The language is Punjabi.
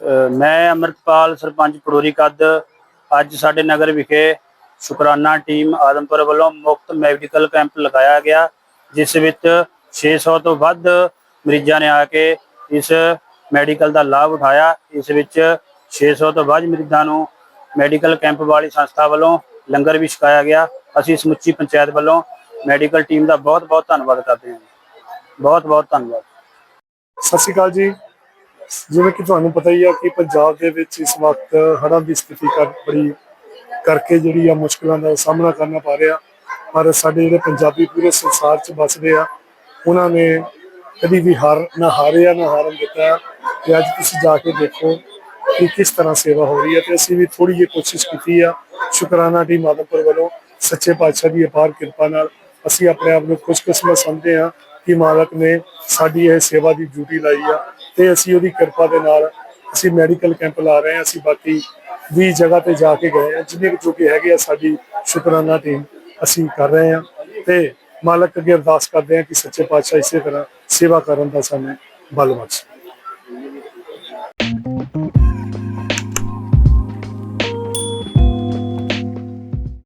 ਮੈਂ ਅਮਰਤਪਾਲ ਸਰਪੰਚ ਪੜੋਰੀ ਕੱਦ ਅੱਜ ਸਾਡੇ ਨਗਰ ਵਿਖੇ ਸ਼ੁਕਰਾਨਾ ਟੀਮ ਆਦਮਪੁਰ ਵੱਲੋਂ ਮੁਫਤ ਮੈਡੀਕਲ ਕੈਂਪ ਲਗਾਇਆ ਗਿਆ, ਜਿਸ ਵਿੱਚ 600 ਤੋਂ ਵੱਧ ਮਰੀਜ਼ਾਂ ਨੇ ਆ ਕੇ ਇਸ ਮੈਡੀਕਲ ਦਾ ਲਾਭ ਉਠਾਇਆ। ਇਸ ਵਿੱਚ 600 ਤੋਂ ਵੱਧ ਮਰੀਜ਼ਾਂ ਨੂੰ ਮੈਡੀਕਲ ਕੈਂਪ ਵਾਲੀ ਸੰਸਥਾ ਵੱਲੋਂ ਲੰਗਰ ਵੀ ਛਕਾਇਆ ਗਿਆ। ਅਸੀਂ ਸਮੁੱਚੀ ਪੰਚਾਇਤ ਵੱਲੋਂ ਮੈਡੀਕਲ ਟੀਮ ਦਾ ਬਹੁਤ ਬਹੁਤ ਧੰਨਵਾਦ ਕਰਦੇ ਹਾਂ ਬਹੁਤ ਬਹੁਤ ਧੰਨਵਾਦ। ਸਤਿ ਸ਼੍ਰੀ ਅਕਾਲ ਜੀ। ਜਿਵੇਂ ਕਿ ਤੁਹਾਨੂੰ ਪਤਾ ਹੀ ਆ ਕਿ ਪੰਜਾਬ ਦੇ ਵਿੱਚ ਇਸ ਵਕਤ ਹੜ੍ਹਾਂ ਦੀ ਸਥਿਤੀ ਕਰ ਬੜੀ ਕਰਕੇ ਜਿਹੜੀ ਆ ਮੁਸ਼ਕਲਾਂ ਦਾ ਸਾਹਮਣਾ ਕਰਨਾ ਪਾ ਰਿਹਾ। ਪਰ ਸਾਡੇ ਜਿਹੜੇ ਪੰਜਾਬੀ ਪੂਰੇ ਸੰਸਾਰ 'ਚ ਵੱਸਦੇ ਆ, ਉਹਨਾਂ ਨੇ ਕਦੀ ਵੀ ਹਾਰ ਨਾ ਹਾਰਿਆ, ਨਾ ਹਾਰਨ ਦਿੱਤਾ। ਤੇ ਅੱਜ ਤੁਸੀਂ ਜਾ ਕੇ ਦੇਖੋ ਕਿ ਕਿਸ ਤਰ੍ਹਾਂ ਸੇਵਾ ਹੋ ਰਹੀ ਹੈ ਤੇ ਅਸੀਂ ਵੀ ਥੋੜੀ ਜਿਹੀ ਕੋਸ਼ਿਸ਼ ਕੀਤੀ ਆ। ਸ਼ੁਕਰਾਨਾ ਟੀਮ ਆਦਮਪੁਰ ਵੱਲੋਂ ਸੱਚੇ ਪਾਤਸ਼ਾਹ ਦੀ ਅਪਾਰ ਕਿਰਪਾ ਨਾਲ ਅਸੀਂ ਆਪਣੇ ਆਪ ਨੂੰ ਖੁਸ਼ਕਿਸਮਤ ਸਮਝਦੇ ਹਾਂ ਕਿ ਮਾਲਕ ਨੇ ਸਾਡੀ ਇਹ ਸੇਵਾ ਦੀ ਡਿਊਟੀ ਲਾਈ ਆ ਤੇ ਅਸੀਂ ਉਹਦੀ ਕਿਰਪਾ ਦੇ ਨਾਲ ਅਸੀਂ ਮੈਡੀਕਲ ਕੈਂਪ ਲਾ ਰਹੇ ਹਾਂ, ਅਸੀਂ ਬਾਕੀ 20 ਜਗ੍ਹਾ ਤੇ ਜਾ ਕੇ ਗਏ ਹਾਂ। ਜਿੰਨੇ ਕੁ ਚੁੱਕੇ ਹੈਗੇ ਆ, ਸਾਡੀ ਸ਼ੁਕਰਾਨਾ ਟੀਮ ਅਸੀਂ ਕਰ ਰਹੇ ਹਾਂ ਤੇ ਮਾਲਕ ਅੱਗੇ ਅਰਦਾਸ ਕਰਦੇ ਹਾਂ ਕਿ ਸੱਚੇ ਪਾਤਸ਼ਾਹ ਇਸੇ ਤਰ੍ਹਾਂ ਸੇਵਾ ਕਰਨ ਦਾ ਸਾਨੂੰ ਬਲ ਬਖਸ਼ੇ।